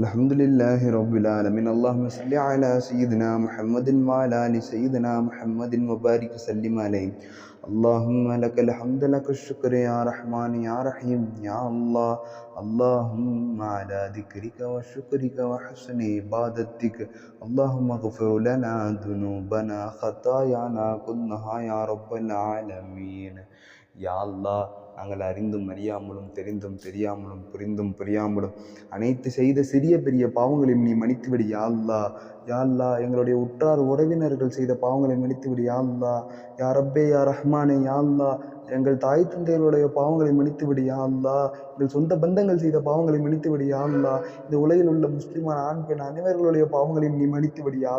الحمد لله رب العالمين اللهم صل على سيدنا محمد وعلى آل سيدنا محمد وبارك وسلم عليه اللهم لك الحمد لك الشكر يا رحمن يا رحيم يا الله اللهم على ذكرك وشكرك وحسن عبادتك اللهم اغفر لنا ذنوبنا خطايانا كلها يا رب العالمين யாழ்லா நாங்கள் அறிந்தும் அறியாமலும் தெரிந்தும் தெரியாமலும் புரிந்தும் புரியாமலும் அனைத்து செய்த சிறிய பெரிய பாவங்களையும் நீ மன்னித்துவிடு யாழ்லா யாழ்லா எங்களுடைய உற்றார் உறவினர்கள் செய்த பாவங்களை மன்னித்துவிடு யாழ்லா யாரப்பே யா யா ரஹ்மானே யாழ்லா எங்கள் தாய் தந்தையருடைய பாவங்களை மன்னித்துவிடு யா எங்கள் சொந்த பந்தங்கள் செய்த பாவங்களை மன்னித்துவிடு யா அல்லாஹ் இந்த உலகில் உள்ள முஸ்லிமான ஆண் பெண் அனைவர்களுடைய பாவங்களையும் நீ மன்னித்துவிடு யா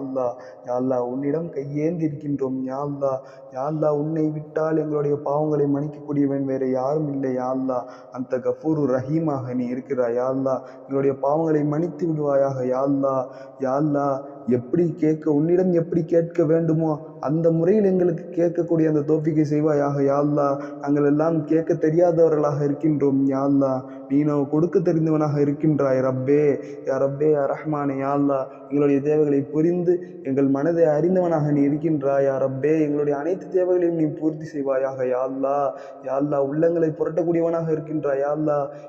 அல்லாஹ் உன்னிடம் கையேந்தி இருக்கின்றோம் யாழ்லா யாழ்லா உன்னை விட்டால் எங்களுடைய பாவங்களை மன்னிக்கக்கூடியவன் வேறு யாரும் இல்லை யாழ்லா அந்த கஃபூரு ரஹீமாக நீ இருக்கிறாய் யாழ்லா எங்களுடைய பாவங்களை மன்னித்து விடுவாயாக யாழ்லா யாழ்லா எப்படி கேட்க உன்னிடம் எப்படி கேட்க வேண்டுமோ அந்த முறையில் எங்களுக்கு கேட்கக்கூடிய அந்த தோப்பிக்கை செய்வாயாக யாழ்லா நாங்கள் எல்லாம் கேட்க தெரியாதவர்களாக இருக்கின்றோம் யா நீனோ கொடுக்க தெரிந்தவனாக இருக்கின்றாய் ரப்பே. யா ரப்பே யா ரஹ்மானே யாழ்லா எங்களுடைய தேவைகளை புரிந்து எங்கள் மனதை அறிந்தவனாக நீ இருக்கின்றாய் யா ரப்பே. எங்களுடைய அனைத்து தேவைகளையும் நீ பூர்த்தி செய்வாயாக யாழ்லா யாழ்லா யா உள்ளங்களை புரட்டக்கூடியவனாக இருக்கின்றாய் யா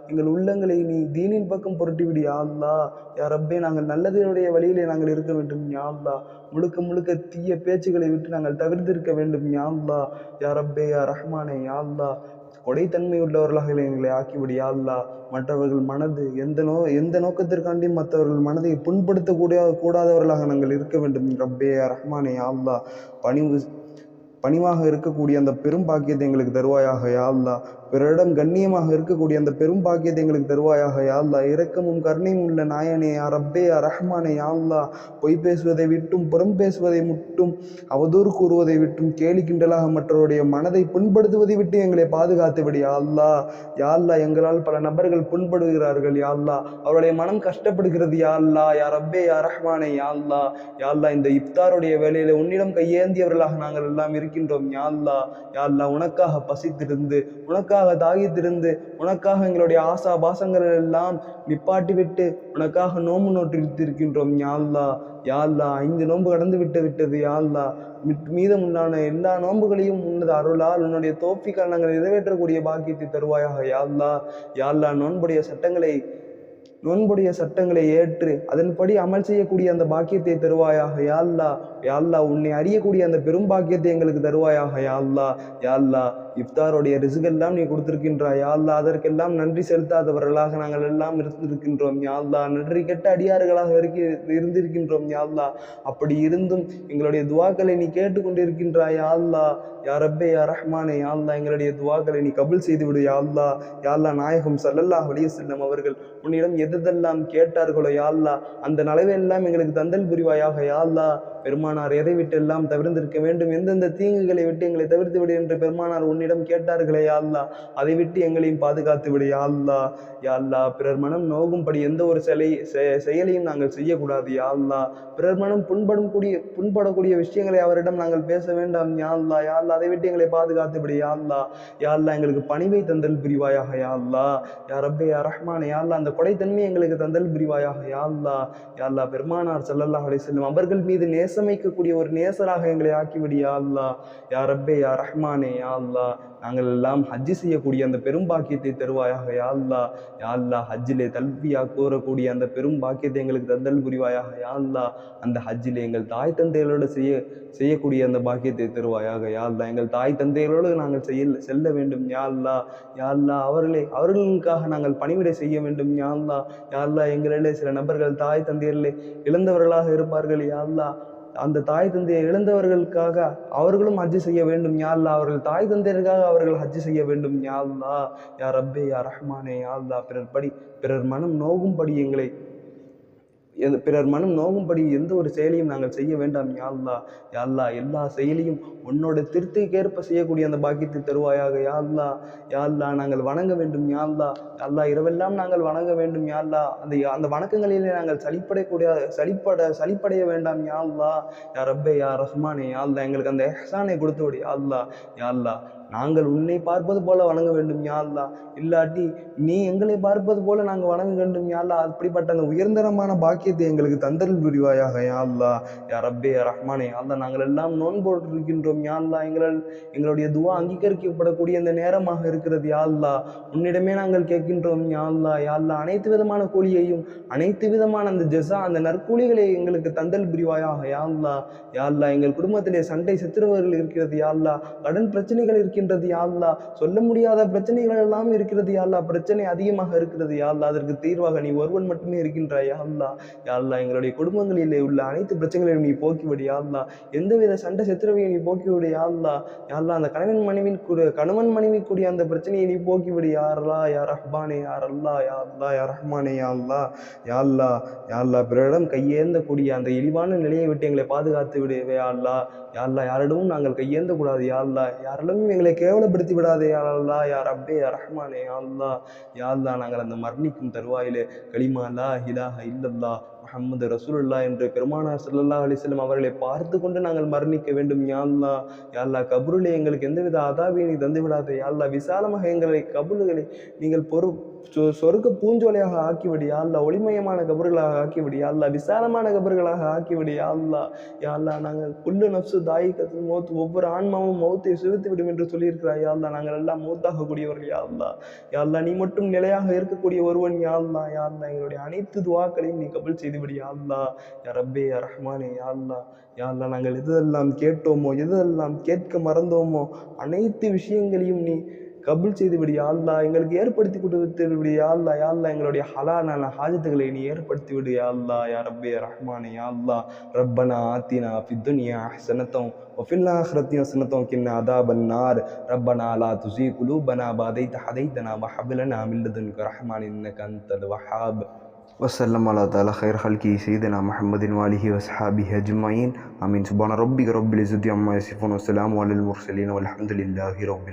எங்கள் உள்ளங்களை நீ தீனின் பக்கம் புரட்டிவிடு யா யா ரப்பே நாங்கள் நல்லதனுடைய வழியிலே நாங்கள் இருக்க வேண்டும் யாழ்லா முழுக்க முழுக்க தீய பேச்சுகளை விட்டு நாங்கள் தவிர்த்திருக்க வேண்டும். யாழ்லா யாரப்பே யா ரஹ்மானே யாழ்லா கொடைத்தன்மை உள்ளவர்களாக எங்களை ஆக்கிவிடு யாழ்லா மற்றவர்கள் மனது எந்த நோ எந்த நோக்கத்திற்காண்டியும் மற்றவர்கள் மனதை புண்படுத்தக்கூடிய கூடாதவர்களாக நாங்கள் இருக்க வேண்டும். ரப்பே யா ரஹ்மானே யாழ்லா பணிவு பணிவாக இருக்கக்கூடிய அந்த பெரும் பாக்கியத்தை எங்களுக்கு தருவாயாக யாழ்லா பிறரிடம் கண்ணியமாக இருக்கக்கூடிய அந்த பெரும் பாக்கியத்தை எங்களுக்கு தருவாயாக யாழ்லா இரக்கமும் கருணையும் உள்ள நாயனே யா ரப்பே யா ரஹ்மானே யாழ்லா பொய் பேசுவதை விட்டும் புறம் பேசுவதை மட்டும் அவதூறு கூறுவதை விட்டும் கேலி கிண்டலாக மற்றவருடைய மனதை புண்படுத்துவதை விட்டு எங்களை பாதுகாத்து விடு யாழ்லா அல்லாஹ் எங்களால் பல நபர்கள் புண்படுகிறார்கள் யாழ்லா அவருடைய மனம் கஷ்டப்படுகிறது யாழ்லா யா ரப்பே யா ரஹ்மானே யாழ்லா யாழ்லா இந்த இப்தாருடைய வேலையில உன்னிடம் கையேந்தியவர்களாக நாங்கள் எல்லாம் இருக்கின்றோம் யாழ்லா யாழ்லா உனக்காக பசித்திருந்து உனக்காக தாகித்திருந்து உனக்காக எங்களுடைய ஆசா பாசங்கள் எல்லாம் நிப்பாட்டி விட்டு உனக்காக நோம்பு நோற்றிருக்கின்றோம் யாழ்லா யாழ்லா ஐந்து நோன்பு கடந்து விட்டு விட்டது யாழ்லா அல்லாஹ். மிட் எல்லா நோன்புகளையும் உன்னது அருளால் உன்னுடைய தோப்பிக்கால் நாங்கள் நிறைவேற்றக்கூடிய பாக்கியத்தை தருவாயாக யாழ்லா யாழ்லா நோன்புடைய சட்டங்களை நோன்புடைய சட்டங்களை ஏற்று அதன்படி அமல் செய்யக்கூடிய அந்த பாக்கியத்தை தருவாயாக யாழ்லா யாழ்லா உன்னை அறியக்கூடிய அந்த பெரும் பாக்கியத்தை எங்களுக்கு தருவாயாக யாழ்லா யாழ்லா இஃப்தாருடைய ரிசுகெல்லாம் நீ கொடுத்திருக்கின்றாய். யாழ்லா அதற்கெல்லாம் நன்றி செலுத்தாதவர்களாக நாங்கள் எல்லாம் இருந்திருக்கின்றோம். யாழ்லா நன்றி கெட்ட அடியார்களாக இருக்க இருந்திருக்கின்றோம். யாழ்லா அப்படி இருந்தும் எங்களுடைய துவாக்களை நீ கேட்டுக்கொண்டிருக்கின்றாய். யாழ்லா யா ரப்பே யா ரஹ்மானே யாழ்லா எங்களுடைய துவாக்களை நீ கபுல் செய்துவிடு. யாழ்லா யாழ்லா நாயகம் சல்லல்லா வலிய செல்லம் அவர்கள் உன்னிடம் எதெல்லாம் கேட்டார்களோ யாழ்லா அந்த நலவையெல்லாம் எங்களுக்கு தந்தல் புரிவாயாக. யாழ்லா பெருமானார் எதை விட்டு எல்லாம் தவிர்த்திருக்க வேண்டும்? எந்தெந்த தீங்குகளை விட்டு எங்களை தவிர்த்து விடு என்று பெருமானார் உன்னிடம் கேட்டார்களே யாழ்லா அதை விட்டு எங்களையும் பாதுகாத்து விடு யா யாழ்லா பிறர் மனம் நோகும்படி எந்த ஒரு சிலை செ- செயலையும் நாங்கள் செய்யக்கூடாது யாழ்லா பிறர் மனம் புண்படும் கூடிய புண்படக்கூடிய விஷயங்களை அவரிடம் நாங்கள் பேச வேண்டாம் யாழ்லா யாழ்லா அதை விட்டு எங்களை பாதுகாத்து விடு யாழ்லா யாழ்லா எங்களுக்கு பணிவை தந்தல் புரிவாயாக யா அல்லாஹ் யா ரப்பே யா ரஹ்மானே அந்த கொடைத்தன்மை எங்களுக்கு தந்தல் புரிவாயாக யாழ்லா யாழ்லா யா பெருமானார் ஸல்லல்லாஹு அலைஹி செல்லும் அவர்கள் மீது நேசமைக்கக்கூடிய ஒரு நேசராக எங்களை ஆக்கிவிடு யா அல்லாஹ். யா ரப்பே யா ரஹ்மானே யா அல்லா நாங்கள் எல்லாம் ஹஜ்ஜி செய்யக்கூடிய அந்த பெரும் பாக்கியத்தை தருவாயாக யா அல்லா யா அல்லா ஹஜ்ஜிலே தல்பியா கூறக்கூடிய அந்த பெரும் பாக்கியத்தை எங்களுக்கு தந்தல் புரிவாயாக யா அல்லா அந்த ஹஜ்ஜிலே எங்கள் தாய் தந்தைகளோடு செய்ய செய்யக்கூடிய அந்த பாக்கியத்தை தருவாயாக யா அல்லா எங்கள் தாய் தந்தைகளோடு நாங்கள் செய்ய செல்ல வேண்டும் யா அல்லா யா அல்லா அவர்களே அவர்களுக்காக நாங்கள் பணிவிடை செய்ய வேண்டும் யா அல்லா யா அல்லா எங்களிலே சில நபர்கள் தாய் தந்தையர்களே இழந்தவர்களாக இருப்பார்கள் யா அல்லா அந்த தாய் தந்தையை இழந்தவர்களுக்காக அவர்களும் ஹஜ்ஜு செய்ய வேண்டும் யாழ்லா அவர்கள் தாய் தந்தையருக்காக அவர்கள் ஹஜ்ஜு செய்ய வேண்டும் யாழ்லா யார் யா ரப்பே ரஹ்மானே யாழ்லா பிறர் படி பிறர் மனம் நோகும்படி எங்களை எந்த பிறர் மனம் நோகும்படி எந்த ஒரு செயலையும் நாங்கள் செய்ய வேண்டாம் யாழ்லா யாழ்லா யா எல்லா செயலையும் உன்னோட திருத்தைக்கேற்ப செய்யக்கூடிய அந்த பாக்கியத்தை தருவாயாக யாழ்லா யாழ்லா நாங்கள் வணங்க வேண்டும் யாழ்லா யாழ்லா இரவெல்லாம் நாங்கள் வணங்க வேண்டும் யாழ்லா அந்த அந்த வணக்கங்களிலே நாங்கள் சளிப்படையக்கூடிய சளிப்பட சளிப்படைய வேண்டாம் யாழ்லா யா ரப்பே யா ரஹ்மானே யாழ்லா எங்களுக்கு அந்த எஹ்சானை கொடுத்து விடு யாழ்லா யா நாங்கள் உன்னை பார்ப்பது போல வணங்க வேண்டும் யாழ்லா இல்லாட்டி நீ எங்களை பார்ப்பது போல நாங்கள் வணங்க வேண்டும் யா அப்படிப்பட்ட அந்த உயர்ந்தரமான பாக்கியத்தை எங்களுக்கு தந்தல் புரிவாயாக யாழ்லா யா ரப்பே ரஹ்மானே யாழ்லா நாங்கள் எல்லாம் நோன் இருக்கின்றோம் யாழ்லா எங்கள் எங்களுடைய துவா அங்கீகரிக்கப்படக்கூடிய இந்த நேரமாக இருக்கிறது யாழ்லா உன்னிடமே நாங்கள் கேட்கின்றோம் யாழ்லா யாழ்லா யா அனைத்து விதமான கூலியையும் அனைத்து விதமான அந்த ஜெசா அந்த நற்கூலிகளை எங்களுக்கு தந்தல் புரிவாயாக யாழ்லா யாழ்லா எங்கள் குடும்பத்திலே சண்டை சத்துருவர்கள் இருக்கிறது யாழ்லா கடன் பிரச்சனைகள் இருக்கின்றது யாழ்லா சொல்ல முடியாத பிரச்சனைகள் எல்லாம் இருக்கிறது யாழ்லா பிரச்சனை அதிகமாக இருக்கிறது யாழ்லா அதற்கு தீர்வாக நீ ஒருவன் மட்டுமே இருக்கின்றாய் யாழ்லா யாழ்லா எங்களுடைய குடும்பங்களிலே உள்ள அனைத்து பிரச்சனைகளையும் நீ போக்கிவிடு யாழ்லா எந்தவித சண்டை சித்திரவையும் நீ போக்கிவிடு யாழ்லா யாழ்லா அந்த கணவன் மனைவின் கூட கணவன் மனைவி கூடிய அந்த பிரச்சனையை நீ போக்கிவிடு யா யார் யா ரஹ்மானே யா அல்லா யா அல்லா யா ரஹ்மானே யா அல்லா யா அல்லா யா அல்லா பிறரிடம் கையேந்தக்கூடிய அந்த இழிவான நிலையை விட்டு எங்களை பாதுகாத்து விடுவே யா அல்லா யா யாரிடமும் நாங்கள் கையேந்த கூடாது யா யாரிடமும் எங்களை கேவலப்படுத்தி விடாதே யா யார் யா யார் ரஹ்மானே யா அல்லா நாங்கள் அந்த மரணிக்கும் தருவாயிலே. கலிமா லா இலாஹ இல்லல்லா. அஹமது ரசூலுல்லா என்று பெருமானார் சல்லா அலிஸ்லம் அவர்களை பார்த்து கொண்டு நாங்கள் மரணிக்க வேண்டும் யாழ்லா யாழ்லா யா கபருளே எங்களுக்கு எந்தவித அதாபியை நீ தந்து விடாதே அல்லா விசாலமாக எங்களை கபுல்களை நீங்கள் பொறு சொ- சொர்க்க பூஞ்சோலையாக ஆக்கிவிடு யாழ்லா ஒளிமயமான கபர்களாக ஆக்கிவிடு யாழ்லா அல்லா விசாலமான கபர்களாக ஆக்கிவிடு யாழ்லா யாழ்லா நாங்கள் குல்லு நப்சு தாயிக்கத்தில் மௌத்து ஒவ்வொரு ஆன்மாவும் மௌத்தை சுவித்து விடும் என்று சொல்லியிருக்கிறாய் யாழ்லா நாங்கள் எல்லாம் மௌத்தாகக்கூடியவர்கள் யா யாழ்லா நீ மட்டும் நிலையாக இருக்கக்கூடிய ஒருவன் யாழ்லா யாழ்லா எங்களுடைய அனைத்து துவாக்களையும் நீ கபல் செய்து யா அல்லா யா ரப்பே யா ரஹ்மானே யா அல்லா யா அல்லா நாங்கள் எதெல்லாம் கேட்டோமோ எதெல்லாம் கேட்க மறந்தோமோ அனைத்து விஷயங்களையும் நீ கபுல் செய்து விடு யா அல்லா எங்களுக்கு ஏற்படுத்தி கொடுத்து விடு யா அல்லா யா அல்லா எங்களுடைய ஹலாலான ஹாஜத்துகளை நீ ஏற்படுத்தி விடு யா அல்லா யா ரப்பே யா ரஹ்மானே யா அல்லா ரப்பனா ஆத்தினா ஃபி துன்யா ஹஸனத்தம் وفي الآخرة حسنة وقنا عذاب النار ربنا لا تزغ قلوبنا بعد إذ هديتنا وهب لنا من لدنك رحمة إنك أنت الوهاب وسلم على تعالى خير خلقه سيدنا محمد وآله وصحبه أجمعين. آمين. سبحان ربك رب العزة عما يصفون والسلام على المرسلين والحمد لله رب العالمين.